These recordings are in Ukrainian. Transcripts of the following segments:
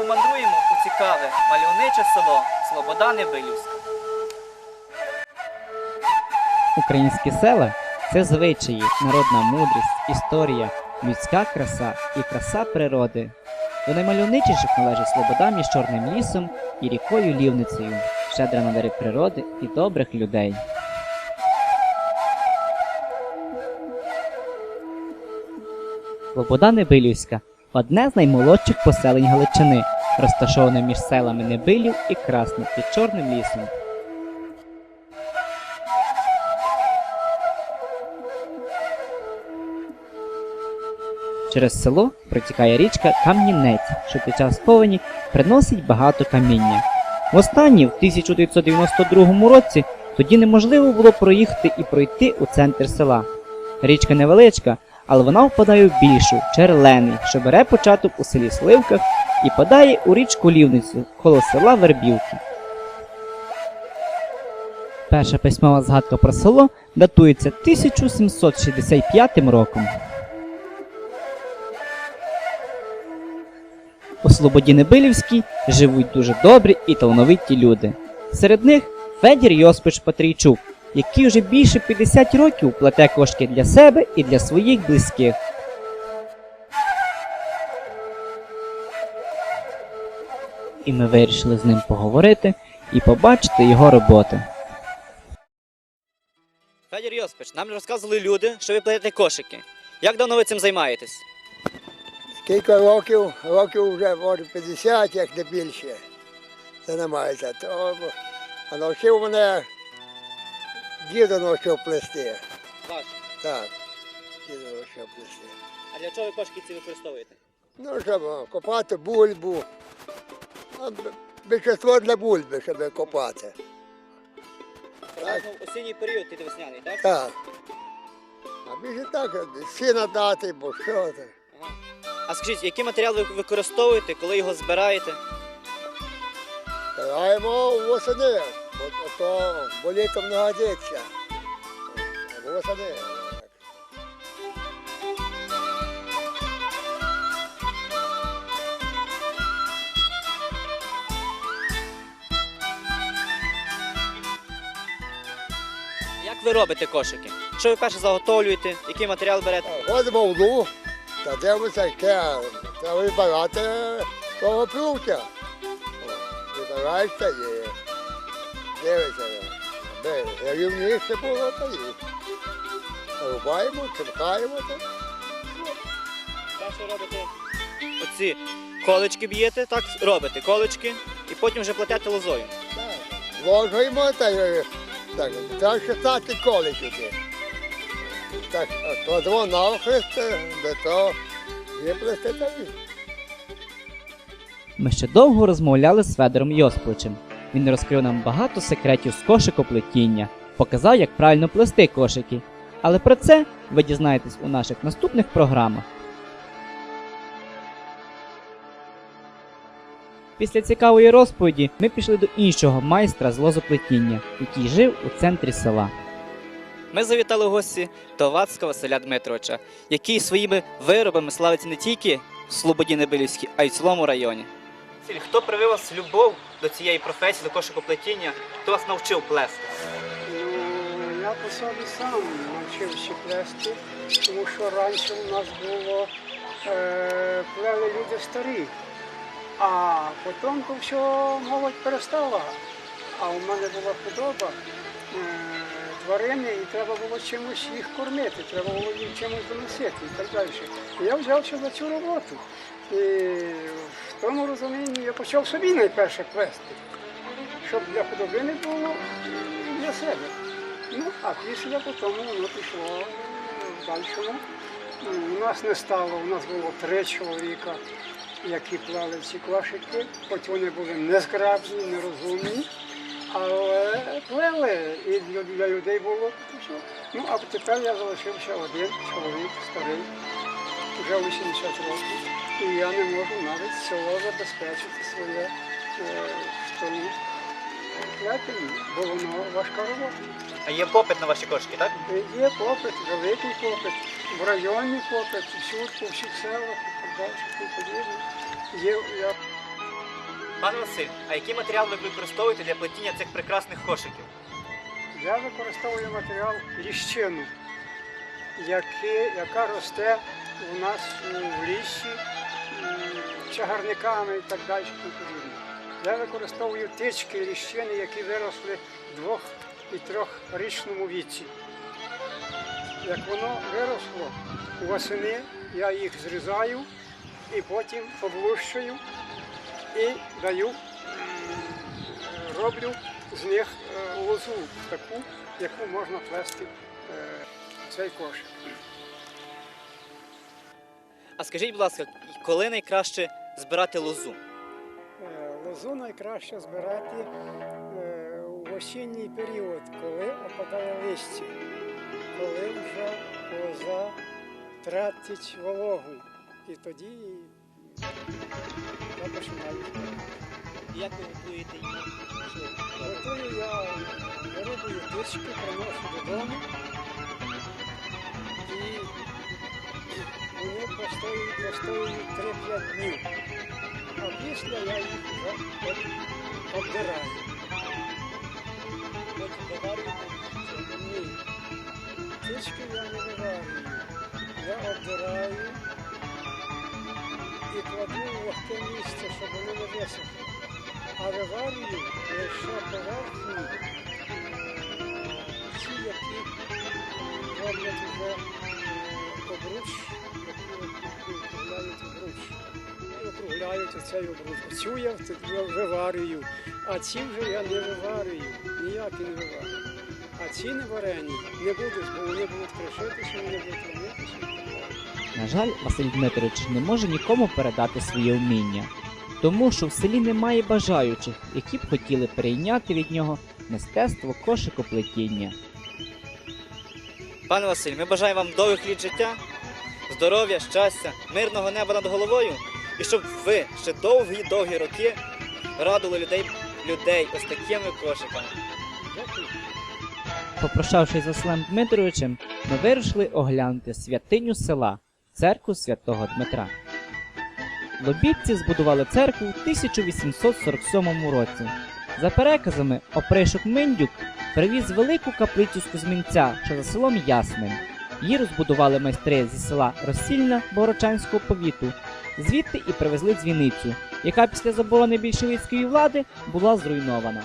помандруємо у цікаве мальовниче село Слобода Небилівська. Українські села це звичаї, народна мудрість, історія, людська краса і краса природи. До наймальовничіших належить Слобода між Чорним лісом і рікою Лівницею, щедра на дари природи і добрих людей. Слобода Небилівська одне з наймолодших поселень Галичини, розташоване між селами Небилів і Красне під Чорним лісом. Через село протікає річка Кам'янець, що під час повені приносить багато каміння. Востаннє в 1992 році тоді неможливо було проїхати і пройти у центр села. Річка невеличка, але вона впадає в більшу черлений, що бере початок у селі Сливках і падає у річку Лівницю коло села Вербівки. Перша письмова згадка про село датується 1765 роком. У Слободі Небилівській живуть дуже добрі і талановиті люди. Серед них Федір Йоспич Патрійчук, який вже більше 50 років плете кошки для себе і для своїх близьких. І ми вирішили з ним поговорити і побачити його роботи. Федір Йоспич, нам розказували люди, що ви плетете кошики. Як давно ви цим займаєтесь? Кілька років, років вже може 50, як не більше. Займається. То, а навчив мене діду навчив плести. Ваш. Так, діду навчив плести. А для чого ви кошики ці використовуєте? Ну, щоб копати бульбу. Більшість для бульби, щоб копати. В осінній період і весняний, так? Так. А більше так, сіна дати, бо що це. Ага. А скажіть, який матеріал ви використовуєте, коли його збираєте? Граємо восени, то бо літом не годиться. Восени. Як ви робите кошики? Що ви перше заготовлюєте? Який матеріал берете? Ходимо в та дивимося, яке треба вибирати того плювця. Вибираєшся і дивишся, аби рівніше було, то і рубаємо, то. Перше робите оці колечки б'єте, так робите колечки, і потім вже плетете лозою. Так, Ложуємо, та так, та 16 коликів. Так, кладемо навхрест, де то виплести та. Ми ще довго розмовляли з Федором Йосповичем. Він розкрив нам багато секретів з кошикоплетіння, показав, як правильно плести кошики. Але про це ви дізнаєтесь у наших наступних програмах. Після цікавої розповіді ми пішли до іншого майстра з лозоплетіння, який жив у центрі села. Ми завітали гості до Вацька Василя Дмитровича, який своїми виробами славиться не тільки в Слободі Небилівській, а й в цілому районі. Хто привив вас любов до цієї професії, до кошикоплетіння? Хто вас навчив плести? Ну, я по собі сам навчився плести, тому що раніше у нас було е, плели люди старі, а потім то все молодь перестала. А у мене була худоба е, тварини, і треба було чимось їх кормити, треба було їм чимось доносити і так далі. Я взявся за цю роботу. І тому розумінні я почав собі найперше плести, щоб для худоби не було і для себе. Ну, а після по тому воно пішло дальшому. Ну, У нас не стало, у нас було три чоловіка, які плели ці кошики, хоч вони були незграбні, нерозумні, але плели і для людей було. Ну, а тепер я залишився один чоловік старий, вже 80 років, і я не можу навіть село забезпечити своє е, в тому плетені, бо воно важка робота. А є попит на ваші кошики, так? Є попит, великий попит. в районі попит, всюди, по всіх селах і так далі, і подібне. Є, я Пане Василь, а який матеріал ви використовуєте для плетіння цих прекрасних кошиків? Я використовую матеріал ліщину, яка росте у нас у лісі чагарниками і так далі. Я використовую тички ліщини, які виросли в двох і трьохрічному віці. Як воно виросло восени, я їх зрізаю і потім облущую і даю роблю з них е, лозу таку, яку можна плести е, в цей кошик. А скажіть, будь ласка, коли найкраще збирати лозу? Е, Лозу найкраще збирати е, в осінній період, коли опадає листя, коли вже лоза тратить вологу. І тоді я починаю. Як ви готуєте її? Готую я вирубую тички, приношу додому постоюють, постоюють 3-5 днів. А після я їх обдираю. Потім доварюєте? Ні. Тички я не виварюю. Я обдираю і кладу в легке місце, щоб вони не висохли. А виварюю лише поверхні ті, які роблять вже обруч, які округляють оцей обруч. Цю я виварюю, а ці вже я не виварюю, ніякі не виварюю. А ці не варені не будуть, бо вони будуть кришитися, вони будуть робитися. На жаль, Василь Дмитрович не може нікому передати своє вміння, тому що в селі немає бажаючих, які б хотіли перейняти від нього мистецтво кошикоплетіння. Пане Василь, ми бажаємо вам довгих літ життя, здоров'я, щастя, мирного неба над головою, і щоб ви ще довгі-довгі роки радували людей, людей ось такими кошиками. Попрощавшись з Василем Дмитровичем, ми вирушили оглянути святиню села, церкву святого Дмитра. Лобідці збудували церкву в 1847 році. За переказами, опришок Миндюк привіз велику каплицю з Кузьмінця, що за селом Ясним. Її розбудували майстри зі села Росільна Богородчанського повіту. Звідти і привезли дзвіницю, яка після заборони більшовицької влади була зруйнована.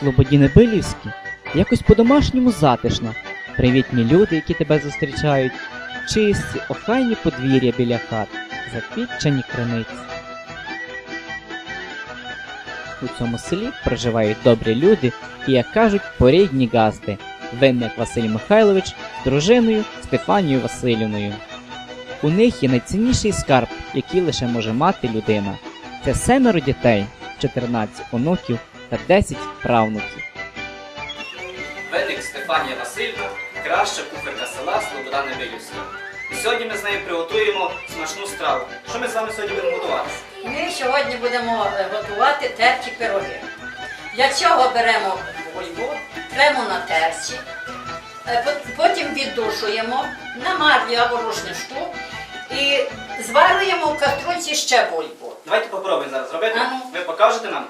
Слободі Небилівській якось по-домашньому затишно. Привітні люди, які тебе зустрічають, чисті, охайні подвір'я біля хат, заквітчані криниці. У цьому селі проживають добрі люди і, як кажуть, порідні газди. Винник Василь Михайлович з дружиною Стефанією Васильівною. У них є найцінніший скарб, який лише може мати людина. Це семеро дітей, 14 онуків та 10 правнуків. Стефанія Васильівна, краща кухарка села Слобода Невилівська. І сьогодні ми з нею приготуємо смачну страву. Що ми з вами сьогодні будемо готувати? Ми сьогодні будемо е, готувати терті пироги. Для цього беремо бульбу, тремо на терці, е, потім віддушуємо на марлі або рушничку і зварюємо в каструльці ще бульбу. Давайте попробуємо зараз зробити. Ану. Ви покажете нам?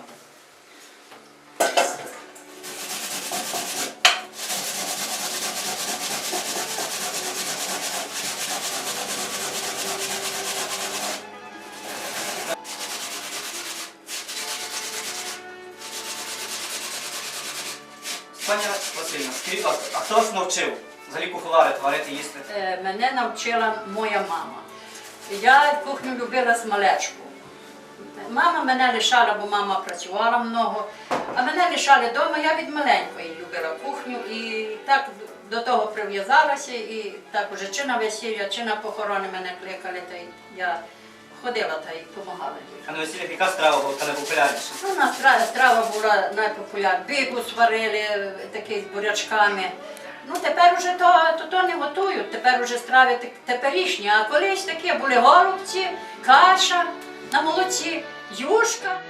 Куховарити, варити, їсти? Мене навчила моя мама. Я кухню любила з малечку. Мама мене лишала, бо мама працювала много, а мене лишали вдома, я від маленької любила кухню і так до того прив'язалася, і так уже чи на весілля, чи на похорони мене кликали, й я ходила та й допомагала. А на весіллях яка страва була найпопулярніша? Ну, у нас страва була найпопулярніша. Бігу сварили, такий з бурячками. Ну тепер уже то, то, то не готують, тепер уже страви те- теперішні, а колись такі були голубці, каша на молоці, юшка.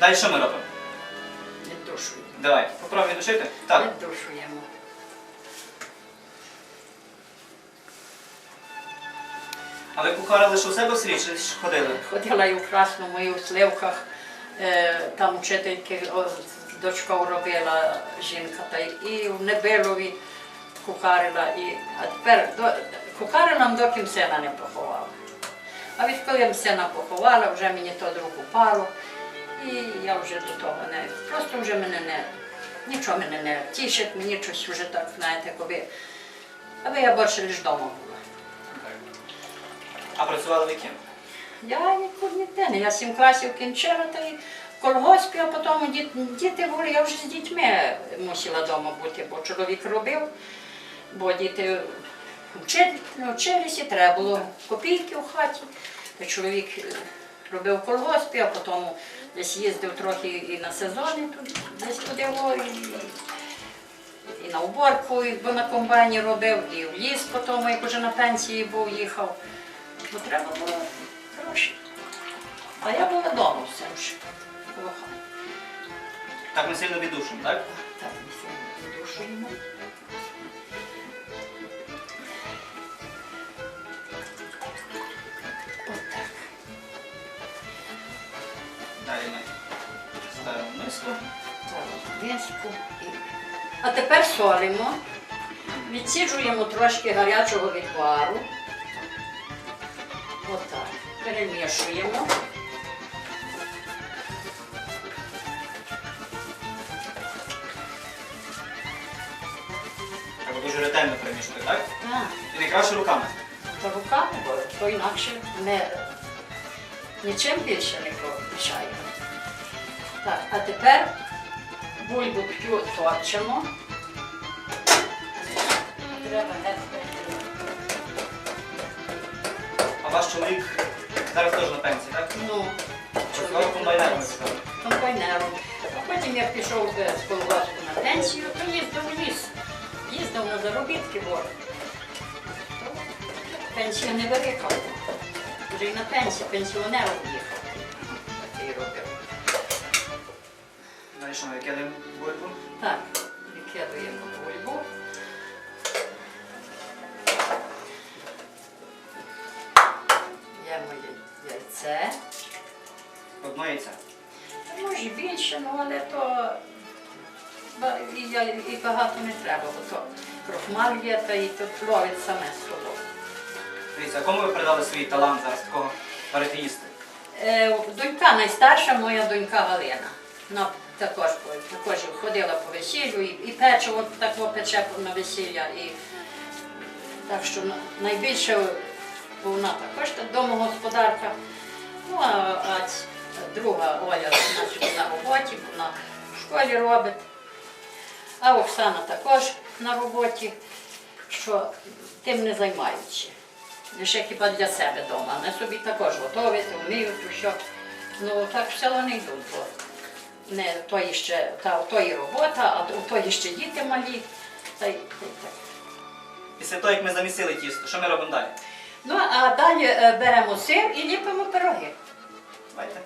Далі що ми робимо? Віддушуємо. Давай, попробуй душити. Так. Віддушуємо. А ви кухара лише у себе в селі чи ходили? Ходила і у Красному, і у Сливках, е, там вчительки дочкою робила жінка, та й і в Небилові кухарила. І, а тепер до, кухарила, доки сина не поховала. А відколи сина поховала, вже мені то друг упало. І я вже до того не. Просто вже мене не. Нічого мене не тішить, мені щось вже так, знаєте, коли. Аби я більше лише вдома була. А працювали ви ким? Я нікуди ніде не. Я сім класів кінчила та й в колгоспі, а потім діти були, я вже з дітьми мусила вдома бути, бо чоловік робив, бо діти вчилися, треба було копійки в хаті. Та чоловік е, робив колгоспі, а потім десь їздив трохи і на сезони, тут десь туди і, і на уборку, і бо на комбайні робив, і в ліс потім, як вже на пенсії був, їхав. Бо треба було гроші. А я була вдома все хати. Так ми сильно віддушимо, так? Так, ми сьогодні душуємо. Миску. Миску А тепер солимо. Відсіджуємо трошки гарячого відвару. Отак. Перемішуємо. Треба дуже ретельно перемішувати, так? Так. І не краще руками. Та руками, бо то інакше не, нічим більше не помішаємо. А тепер бульбу п'ю. Треба не А ваш чоловік зараз теж на пенсії, так? Ну, Працював комбайнером, комбайнером. А потім я пішов е, з колгоспу на пенсію, то їздив у ліс. Їздив на заробітки, бо то пенсія не велика. Вже й на пенсію, пенсіонером їхав. Що ми викидаємо бульбу. Так, викидуємо бульбу. Є моє яйце. Одно яйце. Може більше, ну але то і, і багато не треба, бо то крохмаль є, та і тут ловить саме собою. Дивіться, а кому ви передали свій талант зараз такого варити? Е, донька найстарша, моя донька Галина. Вона також, також ходила по весіллю і, і печиво тако пече на весілля. І, так що найбільше вона також та домогосподарка. Ну, а, а друга Оля вона на роботі, вона в школі робить. А Оксана також на роботі, що тим не займаються. Лише хіба для себе вдома. Вони собі також готують, вміють усе. Ну так в село йдуть, не тої ще, та тої робота, а у тої ще діти малі. Та й, та й так. Після того, як ми замісили тісто, що ми робимо далі? Ну а далі е, беремо сир і ліпимо пироги. Давайте.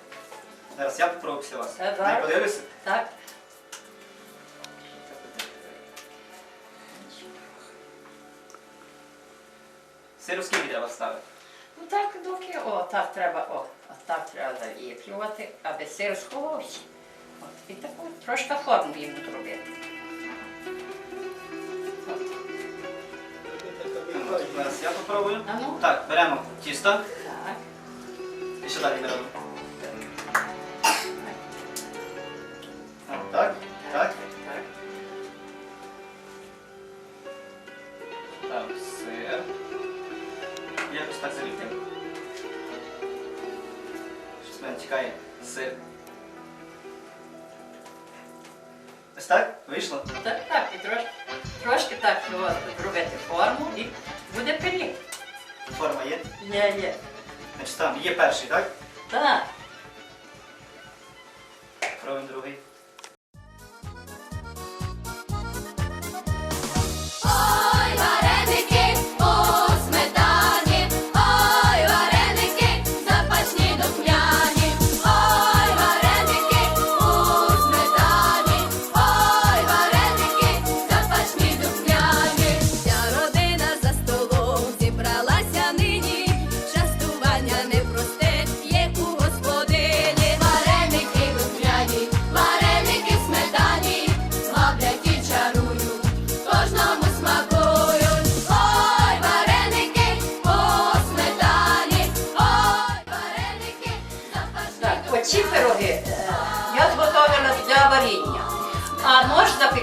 Зараз я попробую після вас. Давай. Не подивлюся? Так? Сиру скільки треба ставити? Ну так, доки, о, так треба, о, так треба заліплювати, аби сир сховався. От, і таку трошки форму їм робити. От. Ну, я попробую. А ну? Так, беремо тісто Так. і сюди беремо? Значить там є перший, так? Так. Пробуємо другий.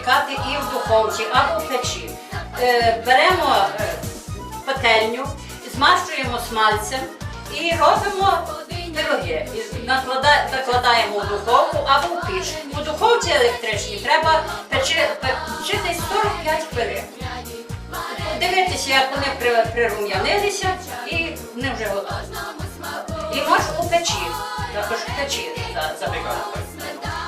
Запікати і в духовці або в печі. Е, Беремо е, пательню, змащуємо смальцем і робимо пироги. І наклада- Закладаємо в духовку або в піч. У духовці електричній треба печи, печити 45 хвилин. Дивитися, як вони прирум'янилися, і вони вже готові. І можна у печі, також в печі за- запікати.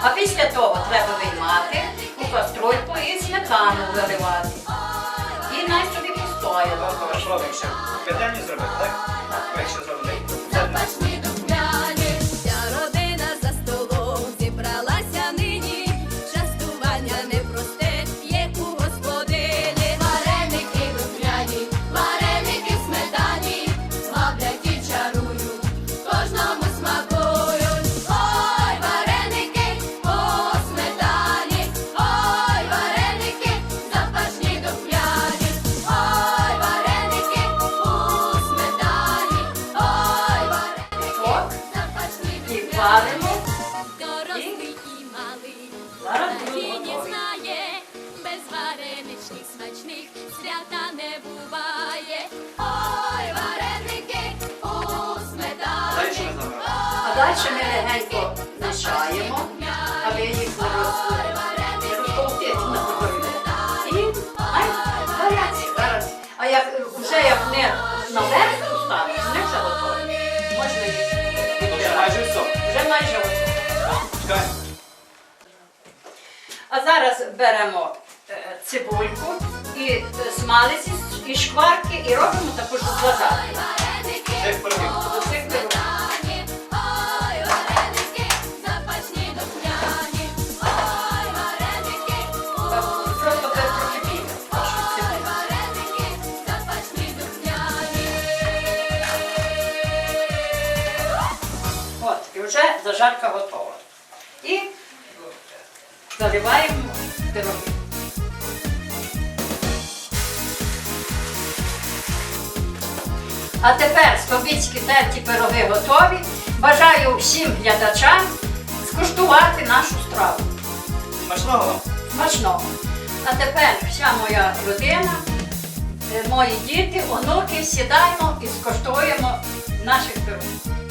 А після того треба виймати у каструльку і сметану заливати. І най собі ще п'ятденні зробити, так? Якщо зробити. Вже як не наверх поставиш, вони вже готові. Можна їх. Ну, вже майже все. Вже майже готові. А зараз беремо е, цибульку і е, смалиці і шкварки і робимо таку ж зажарку. Як пирогів. Зажарка готова. І заливаємо пироги. А тепер слобідські терті пироги готові. Бажаю всім глядачам скуштувати нашу страву. Смачного. Смачного. А тепер вся моя родина, е, мої діти, онуки, сідаємо і скуштуємо наших пирогів.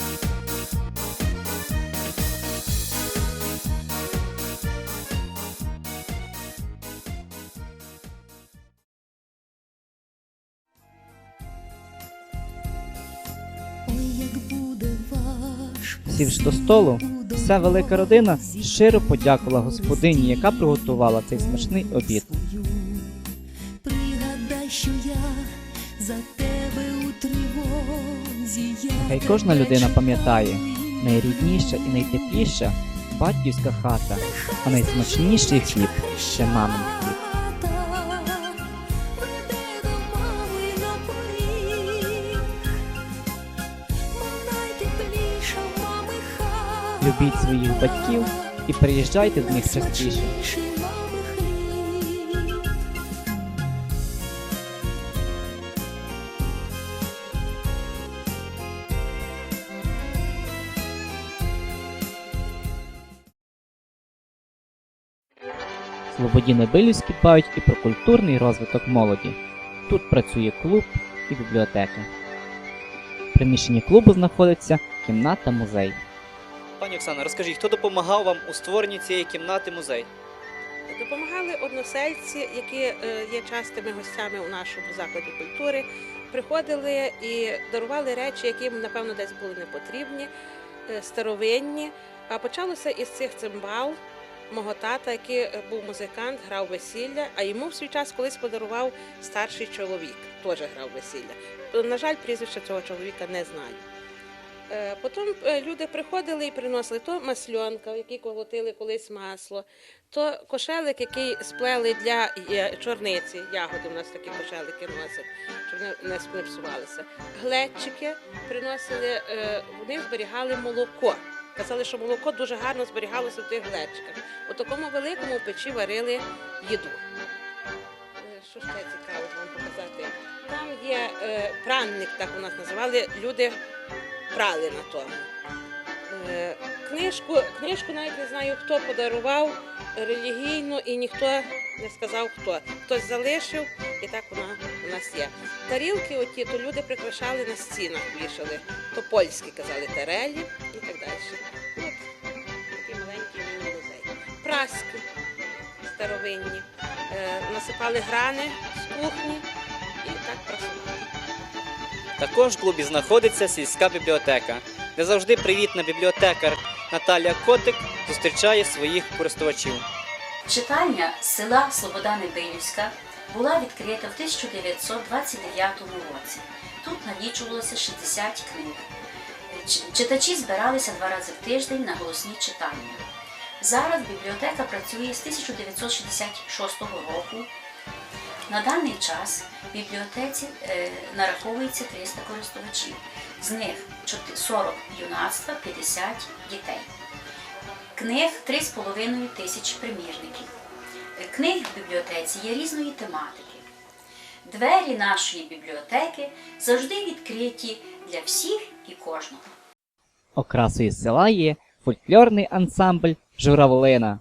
Сівши до столу, вся велика родина щиро подякувала господині, яка приготувала цей смачний обід. Пригадай, що я за тебе у тривозі. Хай кожна людина пам'ятає, найрідніша і найтепліша батьківська хата, а найсмачніший хліб це мамин Любіть своїх батьків і приїжджайте до них частіше. В Небилівські дбають і про культурний розвиток молоді. Тут працює клуб і бібліотека. В приміщенні клубу знаходиться кімната музей. Пані Оксана, розкажіть, хто допомагав вам у створенні цієї кімнати музей? Допомагали односельці, які е, є частими гостями у нашому закладі культури. Приходили і дарували речі, які напевно, десь були не потрібні, е, старовинні. А почалося із цих цимбал мого тата, який е, був музикант, грав весілля, а йому в свій час колись подарував старший чоловік, теж грав весілля. На жаль, прізвище цього чоловіка не знаю. Е, Потім е, люди приходили і приносили то масльонка, в якій колотили колись масло, то кошелик, який сплели для е, чорниці, ягоди у нас такі кошелики носять, щоб не, не с- псувалися. Глечики приносили, вони зберігали молоко. Казали, що молоко дуже гарно зберігалося в тих глечиках. У такому великому печі варили їду. Що ще цікаво вам показати? Там є пранник, так у нас називали. Люди прали на тому. Е, Книжку, книжку навіть не знаю, хто подарував релігійну, і ніхто не сказав хто. Хтось залишив, і так вона у нас є. Тарілки оті, то люди прикрашали на стінах, вішали. То польські казали тарелі і так далі. От такий маленький міні-музей. Праски старовинні. Е, насипали грани з кухні і так прасували. Також в клубі знаходиться сільська бібліотека, де завжди привітна бібліотекар Наталія Котик зустрічає своїх користувачів. Читальня села Слобода Небилівська була відкрита в 1929 році. Тут налічувалося 60 книг. Читачі збиралися два рази в тиждень на голосні читання. Зараз бібліотека працює з 1966 року. На даний час в бібліотеці е, нараховується 300 користувачів. З них 40 юнацтва, 50 дітей. Книг 3,5 тисячі примірників. Книги в бібліотеці є різної тематики. Двері нашої бібліотеки завжди відкриті для всіх і кожного. Окрасою села є фольклорний ансамбль Журавлина.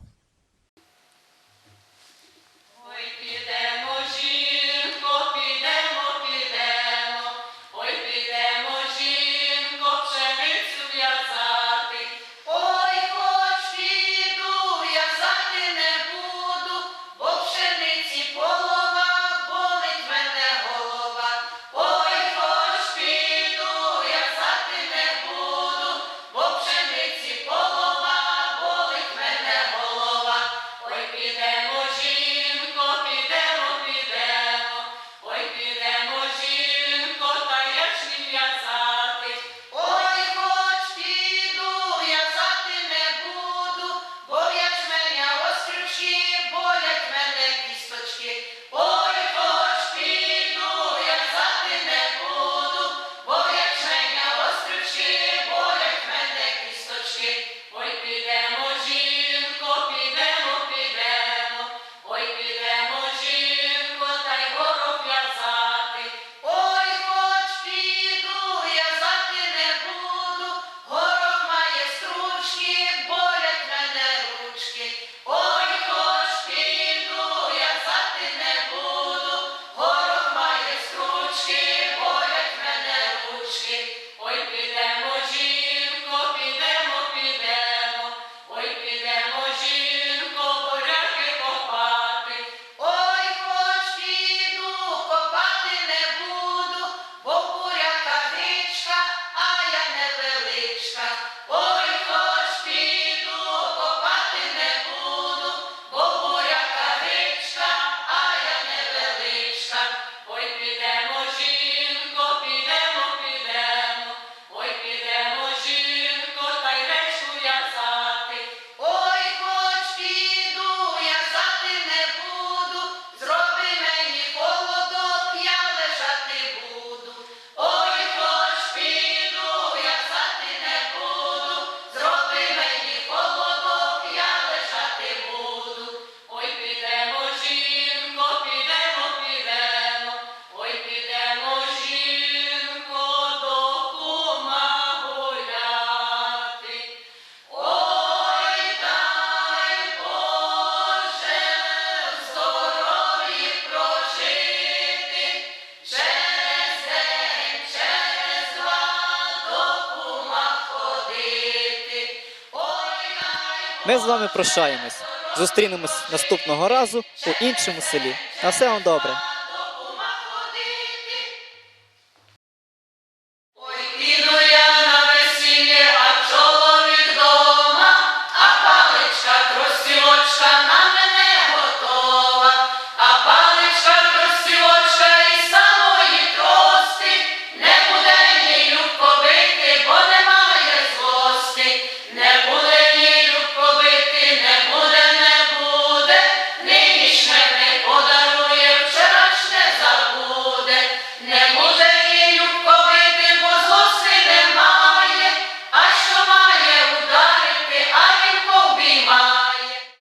Ми з вами прощаємось. Зустрінемось наступного разу у іншому селі. На все вам добре!